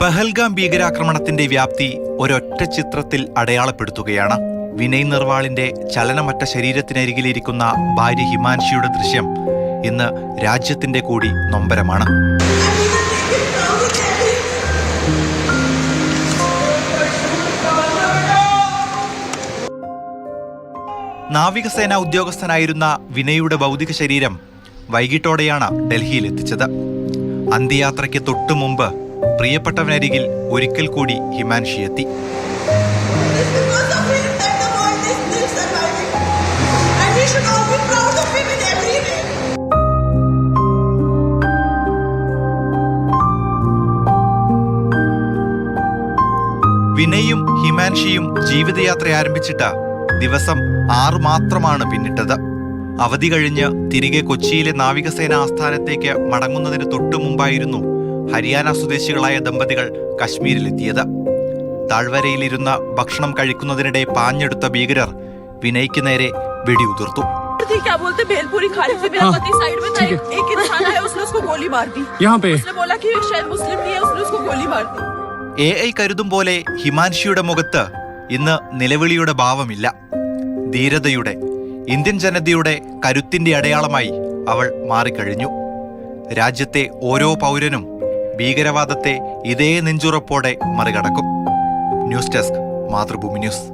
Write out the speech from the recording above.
പഹൽഗാം ഭീകരാക്രമണത്തിന്റെ വ്യാപ്തി ഒരൊറ്റ ചിത്രത്തിൽ അടയാളപ്പെടുത്തുകയാണ്. വിനയ് നിർവാളിന്റെ ചലനമറ്റ ശരീരത്തിനരികിലിരിക്കുന്ന ഭാര്യ ഹിമാൻഷിയുടെ ദൃശ്യം ഇന്ന് രാജ്യത്തിന്റെ കൂടി നൊമ്പരമാണ്. നാവികസേന ഉദ്യോഗസ്ഥനായിരുന്ന വിനയുടെ ഭൗതിക ശരീരം വൈകിട്ടോടെയാണ് ഡൽഹിയിൽ എത്തിച്ചത്. അന്ത്യയാത്രയ്ക്ക് തൊട്ടു മുമ്പ് പ്രിയപ്പെട്ടവനരികിൽ ഒരിക്കൽ കൂടി ഹിമാൻഷി എത്തി. വിനയും ഹിമാൻഷിയും ജീവിതയാത്ര ആരംഭിച്ചിട്ട ദിവസം ആറു മാത്രമാണ് പിന്നിട്ടത് അവധി കഴിഞ്ഞ് തിരികെ കൊച്ചിയിലെ നാവികസേന ആസ്ഥാനത്തേക്ക് മടങ്ങുന്നതിന് തൊട്ടു മുമ്പായിരുന്നു ഹരിയാന സ്വദേശികളായ ദമ്പതികൾ കശ്മീരിലെത്തിയത്. താഴ്വരയിലിരുന്ന ഭക്ഷണം കഴിക്കുന്നതിനിടെ പാഞ്ഞെടുത്ത ഭീകരർ വിനയ്ക്ക് നേരെ വെടിയുതിർത്തു. എ ഐ കരുതും പോലെ ഹിമാൻഷിയുടെ മുഖത്ത് ഇന്ന് നിലവിളിയുടെ ഭാവമില്ല. ധീരതയുടെ ഇന്ത്യൻ ജനതയുടെ കരുത്തിന്റെ അടയാളമായി അവൾ മാറിക്കഴിഞ്ഞു. രാജ്യത്തെ ഓരോ പൗരനും ഭീകരവാദത്തെ ഇതേ നെഞ്ചുറപ്പോടെ മറികടക്കും. News desk Mathrubhumi news.